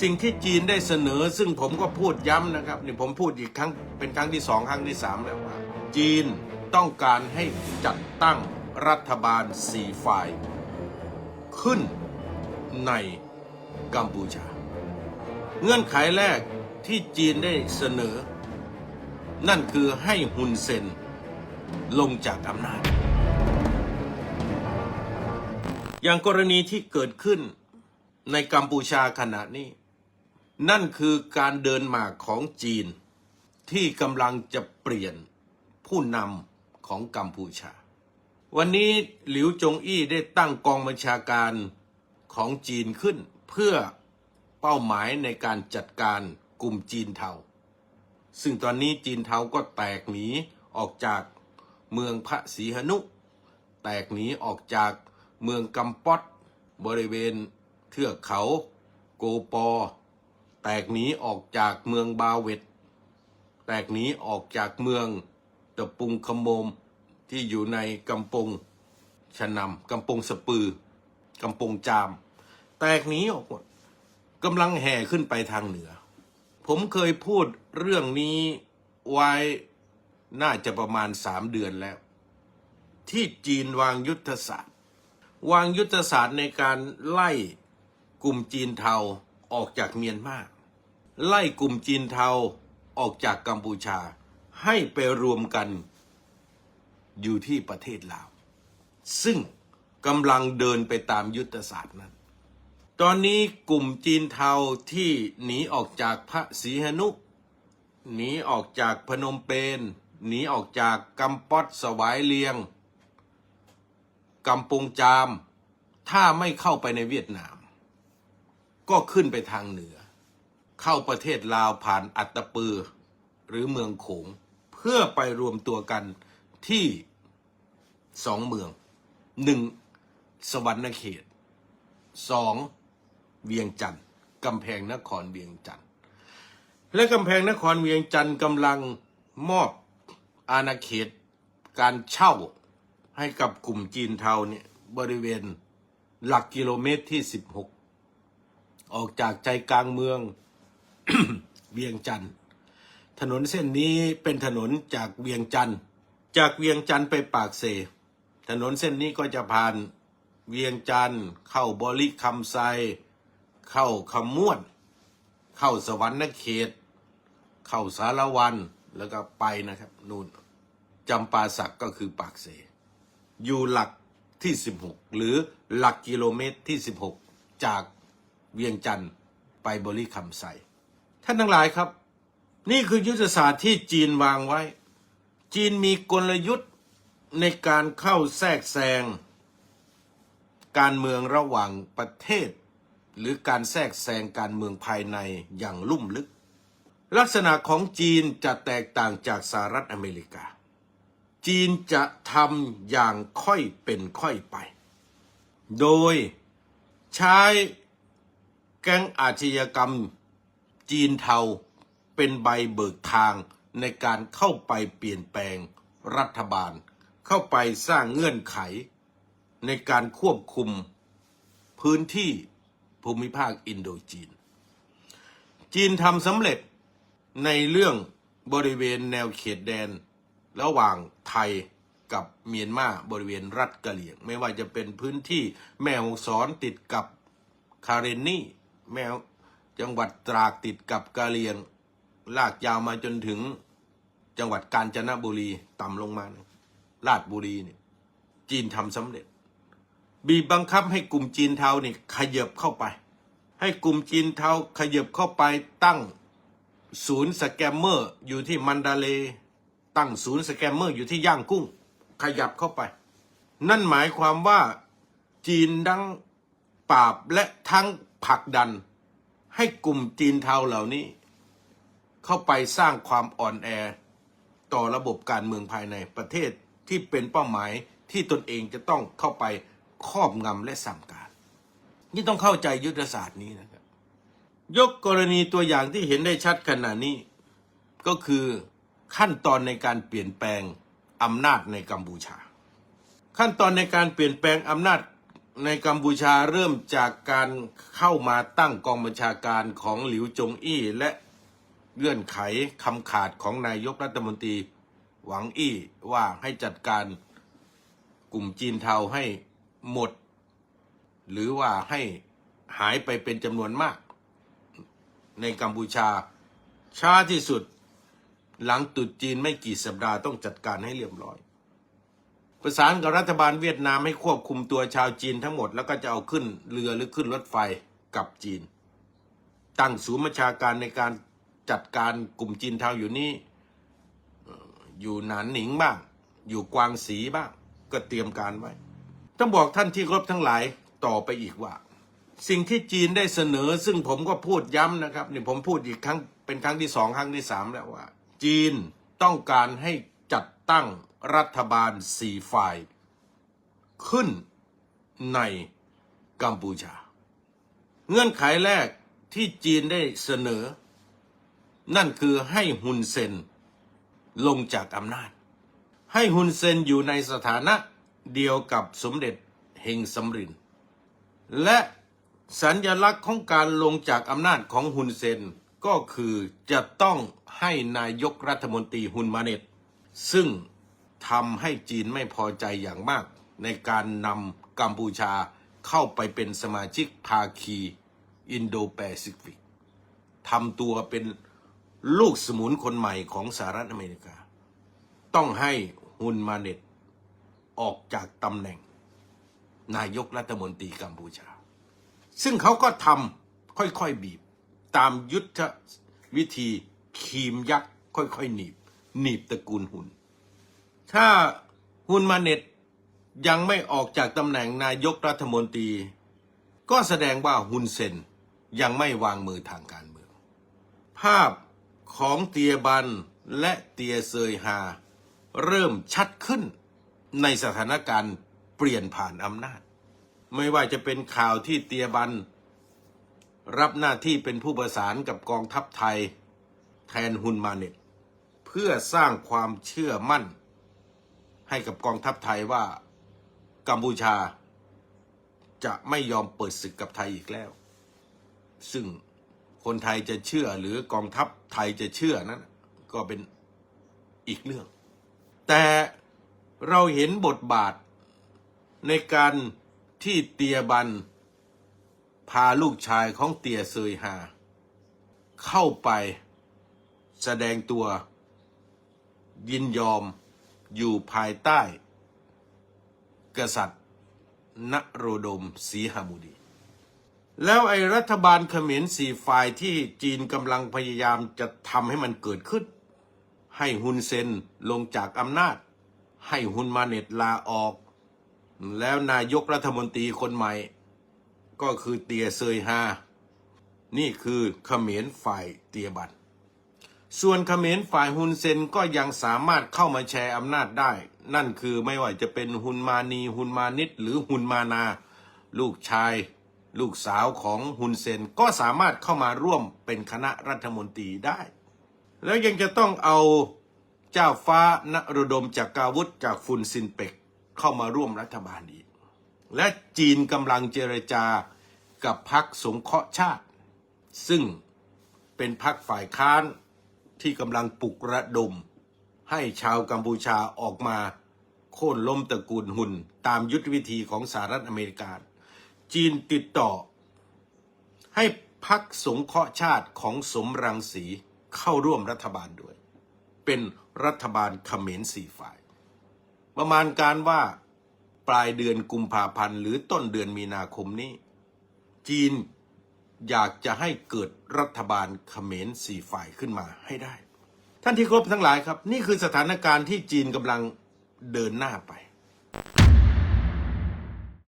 สิ่งที่จีนได้เสนอ ซึ่งผมก็พูดย้ำนะครับนี่ผมพูดอีกครั้งเป็นครั้งที่สองครั้งที่สามแล้วว่า จีนต้องการให้จัดตั้งรัฐบาลสี่ฝ่าย ขึ้นในกัมพูชา เงื่อนไขแรกที่จีนได้เสนอ นั่นคือให้ฮุนเซนลงจากอำนาจ อย่างกรณีที่เกิดขึ้นในกัมพูชาขณะนี้ นั่นคือการเดินหมากของจีน ที่กำลังจะเปลี่ยนผู้นำของกัมพูชา วันนี้หลิวจงอี้ได้ตั้งกองบัญชาการของจีนขึ้น เพื่อเป้าหมายในการจัดการกลุ่มจีนเทา ซึ่งตอนนี้จีนเทาก็แตกหนีออกจากเมืองพระศรีหนุ แตกหนีออกจากเมืองกัมปอดบริเวณเทือกเขาโกปอ แตกหนีออกจากเมืองบาเวตแตกหนีออกจากเมืองตะปุงขโมมที่อยู่ในกำปงชะนำกำปงสปือกำปงจาม แตกหนีออกหมดกำลังแห่ขึ้นไปทางเหนือ ผมเคยพูดเรื่องนี้ไว้น่าจะประมาณสามเดือนแล้ว ที่จีนวางยุทธศาสตร์ วางยุทธศาสตร์ในการไล่กลุ่มจีนเทา ออกจากเมียนมาไล่กลุ่มจีนเทาออกจากกัมพูชา ให้ไปรวมกันอยู่ที่ประเทศลาว ซึ่งกำลังเดินไปตามยุทธศาสตร์นั้น ตอนนี้กลุ่มจีนเทาที่หนีออกจากพระศรีหนุหนีออกจากพนมเปญหนีออกจากกัมปอดสวายเลียงกำปงจาม ถ้าไม่เข้าไปในเวียดนาม ก็ขึ้นไปทางเหนือ เข้าประเทศลาวผ่านอัตตปือ หรือเมืองโขง เพื่อไปรวมตัวกันที่สองเมืองหนึ่งสวรรณเขตสองเวียงจันทร์กำแพงนครเวียงจันทร์และกำแพงนครเวียงจันทร์กำลังมอบอาณาเขตการเช่าให้กับกลุ่มจีนเทาเนี่ยบริเวณหลักกิโลเมตรที่16 ออกจากใจกลางเมือง เวียงจันทร์ถนนเส้นนี้เป็นถนนจากเวียงจันทร์จากเวียงจันทร์ไปปากเซ ถนนเส้นนี้ก็จะผ่านเวียงจันทร์เข้าบริคำไซ เข้าคำม่วน เข้าสวรรณเขต เข้าสารวันแล้วก็ไปนะครับนู่นจำปาสักก็คือปากเส อยู่หลักที่ 16 หรือหลักกิโลเมตรที่ 16 จาก เวียงจันทร์ไปบริคำไซท่านทั้งหลายครับ นี่คือยุทธศาสตร์ที่จีนวางไว้ จีนมีกลยุทธ์ในการเข้าแทรกแซง การเมืองระหว่างประเทศ หรือการแทรกแซงการเมืองภายในอย่างลุ่มลึก ลักษณะของจีนจะแตกต่างจากสหรัฐอเมริกา จีนจะทำอย่างค่อยเป็นค่อยไป โดยใช้ แก๊งอาชญากรรม จีนเทา เป็นใบเบิกทางในการเข้าไปเปลี่ยนแปลงรัฐบาล เข้าไปสร้างเงื่อนไข ในการควบคุมพื้นที่ภูมิภาคอินโดจีน จีนทำสำเร็จในเรื่องบริเวณแนวเขตแดน ระหว่างไทยกับเมียนมาบริเวณรัฐกะเหรี่ยง ไม่ว่าจะเป็นพื้นที่แม่ฮงสอนติดกับคาเรนนี่ แม่จังหวัดตรากติดกับกะเหรี่ยง ลากยาวมาจนถึงจังหวัดกาญจนบุรีต่ำลงมานะลาดบุรีเนี่ย จีนทำสำเร็จ บีบบังคับให้กลุ่มจีนเทาเนี่ยขยับเข้าไป ให้กลุ่มจีนเทาขยับเข้าไปตั้งศูนย์สแกมเมอร์อยู่ที่มันดาเล ตั้งศูนย์สแกมเมอร์อยู่ที่ย่างกุ้ง ขยับเข้าไป นั่นหมายความว่าจีนทั้งปราบและทั้ง ผลักดันให้กลุ่มจีนเทาเหล่านี้ เข้าไปสร้างความอ่อนแอ ต่อระบบการเมืองภายในประเทศที่เป็นเป้าหมายที่ตนเองจะต้องเข้าไปครอบงำและสั่งการ นี่ต้องเข้าใจยุทธศาสตร์นี้นะครับ ยกกรณีตัวอย่างที่เห็นได้ชัดขณะนี้ ก็คือขั้นตอนในการเปลี่ยนแปลงอำนาจในกัมพูชา ขั้นตอนในการเปลี่ยนแปลงอำนาจ ในกัมพูชาเริ่มจากการเข้ามาตั้งกองบัญชาการของหลิวจงอี้และเงื่อนไขคำขาดของนายกรัฐมนตรีหวังอี้ว่าให้จัดการกลุ่มจีนเทาให้หมด หรือว่าให้หายไปเป็นจำนวนมาก ในกัมพูชาช้าที่สุด หลังตรุษจีนไม่กี่สัปดาห์ต้องจัดการให้เรียบร้อย ประสานกับรัฐบาลเวียดนามให้ควบคุมตัวชาวจีนทั้งหมดแล้วก็จะเอาขึ้นเรือหรือขึ้นรถไฟกับจีน ตั้งศูนย์บัญชาการในการจัดการกลุ่มจีนเทาอยู่นี่อยู่หนานหนิงบ้าง อยู่กวางสีบ้าง ก็เตรียมการไว้ ต้องบอกท่านที่ครบทั้งหลายต่อไปอีกว่า สิ่งที่จีนได้เสนอ ซึ่งผมก็พูดย้ำนะครับนี่ผมพูดอีกครั้งเป็นครั้งที่สองครั้งที่สามแล้วว่า จีนต้องการให้จัดตั้ง รัฐบาลสี่ฝ่าย ขึ้นในกัมพูชา เงื่อนไขแรกที่จีนได้เสนอ นั่นคือให้ฮุนเซนลงจากอำนาจ ให้ฮุนเซนอยู่ในสถานะเดียวกับสมเด็จเฮงสำริน และสัญญลักษณ์ของการลงจากอำนาจของฮุนเซนก็คือจะต้องให้นายกรัฐมนตรีฮุนมาเนตซึ่ง ทำให้จีนไม่พอใจอย่างมาก ในการนำกัมพูชาเข้าไปเป็นสมาชิกภาคีอินโดแปซิฟิกทำตัวเป็นลูกสมุนคนใหม่ของสหรัฐอเมริกา ต้องให้ฮุนมาเน็ตออกจากตำแหน่ง นายกรัฐมนตรีกัมพูชา ซึ่งเขาก็ทำค่อยๆบีบ ตามยุทธวิธีคีมยักษ์ค่อยๆหนีบ หนีบตระกูลหุน ถ้าฮุนมาเน็ตยังไม่ออกจากตำแหน่งนายกรัฐมนตรี ก็แสดงว่าฮุนเซนยังไม่วางมือทางการเมือง ภาพของเตียบันและเตียเซยฮา เริ่มชัดขึ้นในสถานการณ์เปลี่ยนผ่านอำนาจ ไม่ว่าจะเป็นข่าวที่เตียบัน รับหน้าที่เป็นผู้ประสานกับกองทัพไทย แทนฮุนมาเน็ต เพื่อสร้างความเชื่อมั่น ให้กับกองทัพไทยว่ากัมพูชา จะไม่ยอมเปิดศึกกับไทยอีกแล้ว ซึ่งคนไทยจะเชื่อหรือกองทัพไทยจะเชื่อนั้น ก็เป็นอีกเรื่อง แต่เราเห็นบทบาทในการที่เตียบัน พาลูกชายของเตียเซยฮาเข้าไปแสดงตัวยินยอม อยู่ภายใต้ กษัตริย์นโรดมศรีหมุดี แล้วไอ้รัฐบาลเขมรสี่ฝ่ายที่จีนกำลังพยายามจะทำให้มันเกิดขึ้น ให้ฮุนเซนลงจากอำนาจ ให้ฮุนมาเน็ตลาออก แล้วนายกรัฐมนตรีคนใหม่ ก็คือเตียเซยฮานี่คือเขมรฝ่ายเตียบัน ส่วนเขมรฝ่ายฮุนเซนก็ยังสามารถเข้ามาแชร์อำนาจได้ นั่นคือไม่ว่าจะเป็นฮุนมานีฮุนมานิดหรือฮุนมานา ลูกชาย ลูกสาวของฮุนเซนก็สามารถเข้ามาร่วมเป็นคณะรัฐมนตรีได้ แล้วยังจะต้องเอาเจ้าฟ้านรดมจากกาวุธจากฟุนซินเปกเข้ามาร่วมรัฐบาลอีก และจีนกำลังเจรจากับพรรคสงเคราะห์ชาติ ซึ่งเป็นพรรคฝ่ายค้าน ที่กำลังปลุกระดม ให้ชาวกัมพูชาออกมาโค่นล้มตระกูลหุนตามยุทธวิธีของสหรัฐอเมริกา จีนติดต่อ ให้พรรคสงเคราะห์ชาติของสมรังสีเข้าร่วมรัฐบาลด้วย เป็นรัฐบาลเขมรสี่ฝ่าย ประมาณการว่าปลายเดือนกุมภาพันธ์หรือต้นเดือนมีนาคมนี้ จีน อยากจะให้เกิดรัฐบาลเขมรสี่ฝ่ายขึ้นมาให้ได้ ท่านที่ครบทั้งหลายครับ นี่คือสถานการณ์ที่จีนกำลังเดินหน้าไป